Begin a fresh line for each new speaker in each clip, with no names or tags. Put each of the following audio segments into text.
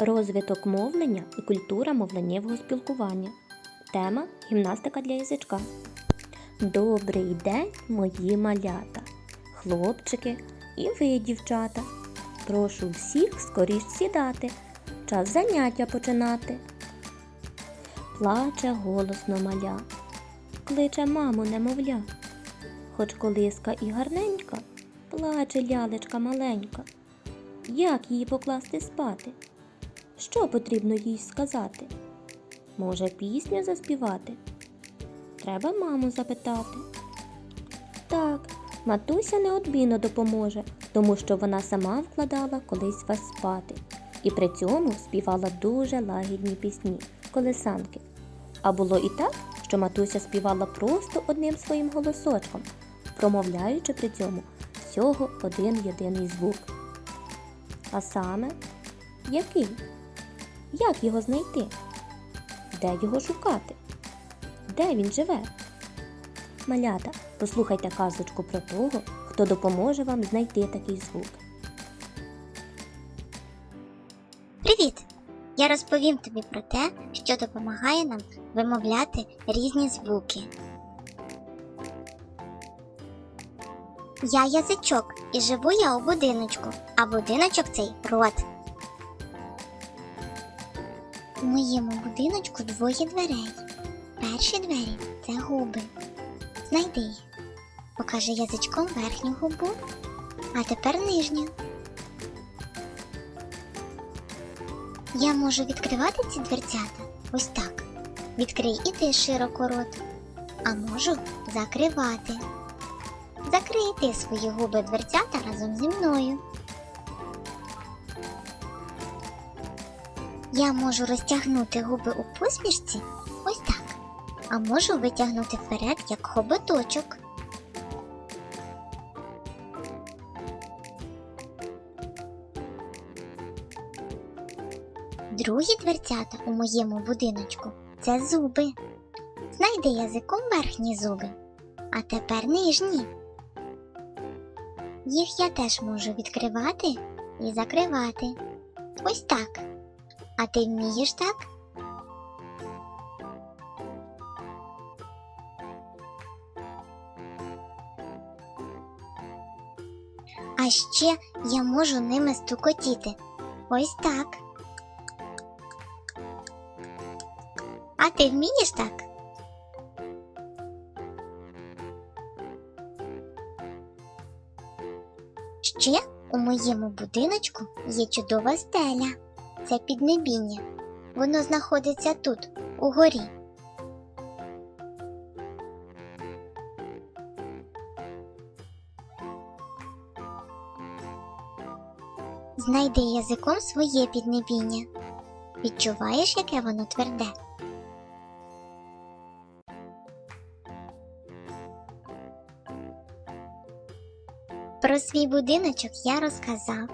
Розвиток мовлення і культура мовленнєвого спілкування. Тема гімнастика для язичка. Добрий день, мої малята, хлопчики і ви, дівчата. Прошу всіх скоріш сідати, час заняття починати. Плаче голосно маля, кличе маму немовля. Хоч колиска і гарненька, плаче лялечка маленька. Як її покласти спати? Що потрібно їй сказати? Може, пісню заспівати? Треба маму запитати. Так, матуся неодмінно допоможе, тому що вона сама вкладала колись вас спати і при цьому співала дуже лагідні пісні, колесанки. А було і так, що матуся співала просто одним своїм голосочком, промовляючи при цьому всього один єдиний звук. А саме, який? Як його знайти? Де його шукати? Де він живе? Малята, послухайте казочку про того, хто допоможе вам знайти такий звук.
Привіт! Я розповім тобі про те, що допомагає нам вимовляти різні звуки. Я язичок і живу я у будиночку, а будиночок цей рот. У моєму будиночку двоє дверей. Перші двері це губи. Знайди їх. Покажи язичком верхню губу, а тепер нижню. Я можу відкривати ці дверцята ось так. Відкрий і ти широко рот. А можу закривати. Закрий ти свої губи дверцята разом зі мною. Я можу розтягнути губи у посмішці ось так. А можу витягнути вперед, як хоботочок. Другі дверцята у моєму будиночку це зуби. Знайди язиком верхні зуби, а тепер нижні. Їх я теж можу відкривати і закривати. Ось так. А ти вмієш так? А ще я можу ними стукотіти. Ось так. А ти вмієш так? Ще у моєму будиночку є чудова стеля. Це піднебіння. Воно знаходиться тут, угорі. Знайди язиком своє піднебіння. Відчуваєш, яке воно тверде? Про свій будиночок я розказав,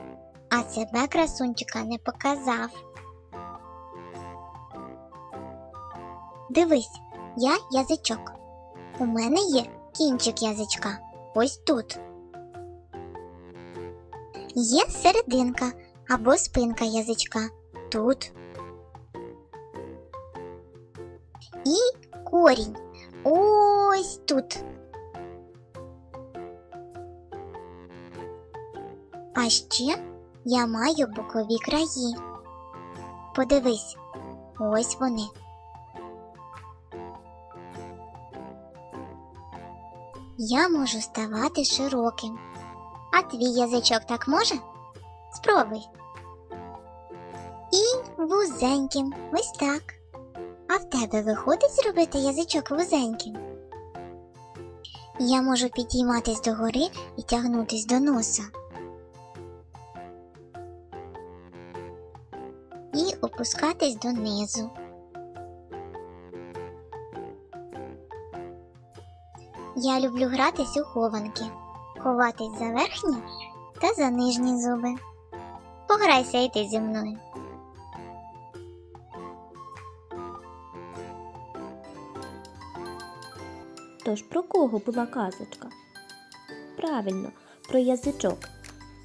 а себе красунчика не показав. Дивись, я язичок. У мене є кінчик язичка. Ось тут. Є серединка або спинка язичка. Тут. І корінь. Ось тут. А ще я маю бокові краї. Подивись, ось вони. Я можу ставати широким. А твій язичок так може? Спробуй. І вузеньким. Ось так. А в тебе виходить зробити язичок вузеньким? Я можу підійматись догори і тягнутись до носа. І опускатись донизу. Я люблю гратись у хованки, ховатись за верхні та за нижні зуби. Пограйся і ти зі мною.
Тож про кого була казочка? Правильно, про язичок.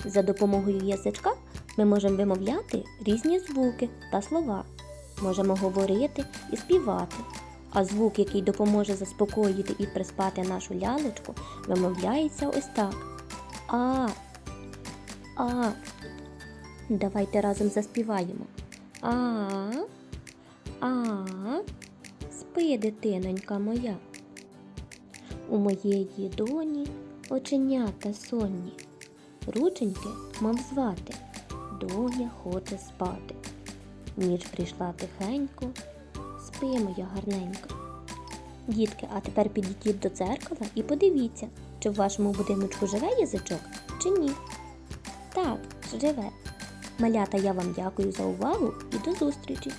За допомогою язичка Ми можемо вимовляти різні звуки та слова. Можемо говорити і співати. А звук, який допоможе заспокоїти і приспати нашу лялечку, вимовляється ось так. А. А. Давайте разом заспіваємо. А. А. Спи, дитинонька моя. У моєї доні оченята сонні, рученьки, мов звати, доня хоче спати. Ніч прийшла тихенько, спи, моя гарненько. Дітки, а тепер підійдіть до дзеркала і подивіться, чи в вашому будиночку живе язичок, чи ні. Так, живе. Малята, я вам дякую за увагу і до зустрічі!